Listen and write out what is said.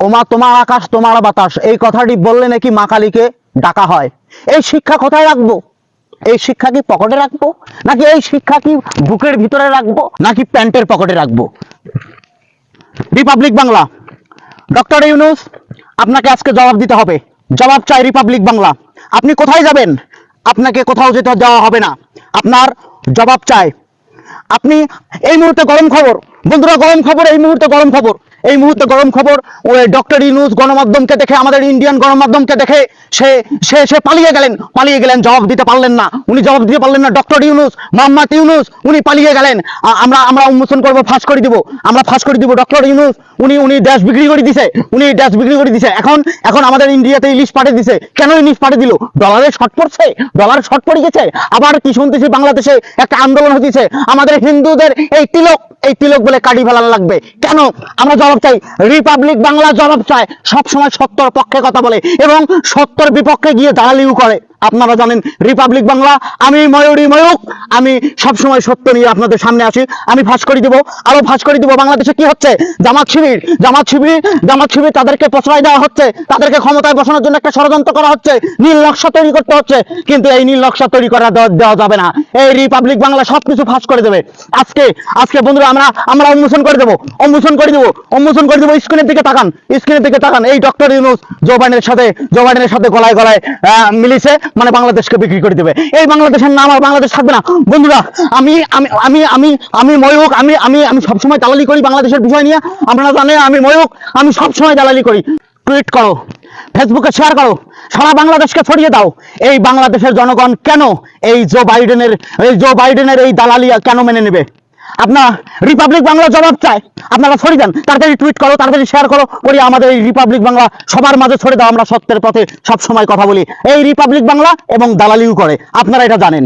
ওমা, তোমার আকাশ, তোমার বাতাস, এই কথাটি বললে নাকি মা কালীকে ডাকা হয়। এই শিক্ষা কোথায় রাখব? এই শিক্ষা কি পকেটে রাখব? নাকি এই শিক্ষা কি বুকের ভিতরে রাখব? নাকি প্যান্টের পকেটে রাখব? রিপাবলিক বাংলা। ডক্টর ইউনুস, আপনাকে আজকে জবাব দিতে হবে। জবাব চাই রিপাবলিক বাংলা। আপনি কোথায় যাবেন? আপনাকে কোথাও যেতে দেওয়া হবে না। আপনার জবাব চাই। আপনি এই মুহূর্তে গরম খবর বন্ধুরা, গরম খবর, এই মুহূর্তে গরম খবর। এই মুহূর্তে গরম খবর ওই ডক্টর ইউনুস গণমাধ্যমকে দেখে, আমাদের ইন্ডিয়ান গণমাধ্যমকে দেখে, সে সে সে পালিয়ে গেলেন পালিয়ে গেলেন, জবাব দিতে পারলেন না। উনি জবাব দিতে পারলেন না ডক্টর ইউনুস, মোহাম্মদ ইউনুস, উনি পালিয়ে গেলেন। আমরা আমরা উন্মোচন করব, ফাঁস করে দিব। আমরা ফাঁস করে দিব ডক্টর ইউনুস, উনি উনি দেশ বিক্রি করে দিছে। উনি দেশ বিক্রি করে দিছে। এখন এখন আমাদের ইন্ডিয়াতে ইলিশ পাঠিয়ে দিছে। কেন ইলিশ পাঠিয়ে দিল? ডলারের শর্ট পড়ছে ডলার শর্ট পড়ে গেছে। আবার কি শুনতেছি বাংলাদেশে একটা আন্দোলন হতেছে। আমাদের হিন্দুদের এই তিলক এই তিলক বলে কাটি ফেলানো লাগবে। কেন? আমরা জবাব চাই রিপাবলিক বাংলা জবাব চায় সব সময় সত্যর পক্ষে কথা বলে এবং সত্যর বিপক্ষে গিয়ে দালালিও করে। আপনারা জানেন রিপাবলিক বাংলা আমি ময়ূরী ময়ূক, আমি সব সময় সত্য নিয়ে আপনাদের সামনে আসি আমি ফাঁস করে দিব। আরও ফাঁস করে দিব। বাংলাদেশে কি হচ্ছে? জামাত শিবির জামাত শিবির জামাত শিবির তাদেরকে প্রশ্রয় দেওয়া হচ্ছে। তাদেরকে ক্ষমতায় বসানোর জন্য একটা ষড়যন্ত্র করা হচ্ছে। নীল নকশা তৈরি করতে হচ্ছে। কিন্তু এই নীল নকশা তৈরি করা দেওয়া- যাবে না। এই রিপাবলিক বাংলা সবকিছু ফাঁস করে দেবে। আজকে আজকে বন্ধুরা আমরা আমরা উন্মোচন করে দেবো উন্মোচন করে দেবো উন্মোচন করে দেবো স্ক্রিনের দিকে তাকান স্ক্রিনের দিকে তাকান। এই ডক্টর ইউনুস জো বাইডেনের সাথে জো বাইডেনের সাথে গলায় গলায় মিলিছে মানে বাংলাদেশকে বিক্রি করে দেবে। এই বাংলাদেশের নাম আর বাংলাদেশ থাকবে না। বন্ধুরা, আমি আমি আমি আমি আমি ময়ূক আমি আমি আমি সবসময় দালালি করি বাংলাদেশের বিষয় নিয়ে। আপনারা জানেন, আমি ময়ূক আমি সবসময় দালালি করি। টুইট করো ফেসবুকে শেয়ার করো, সারা বাংলাদেশকে ছড়িয়ে দাও। এই বাংলাদেশের জনগণ কেন এই জো বাইডেনের এই জো বাইডেনের এই দালালি কেন মেনে নেবে? আপনারা রিপাবলিক বাংলা জবাব চায়, আপনারা ছড়িয়ে দেন তাড়াতাড়ি টুইট করো, তাড়াতাড়ি শেয়ার করো, করি আমাদের এই রিপাবলিক বাংলা সবার মাঝে ছড়িয়ে দাও, আমরা সত্যের পথে সব সময় কথা বলি। এই রিপাবলিক বাংলা এবং দালালিও করে, আপনারা এটা জানেন।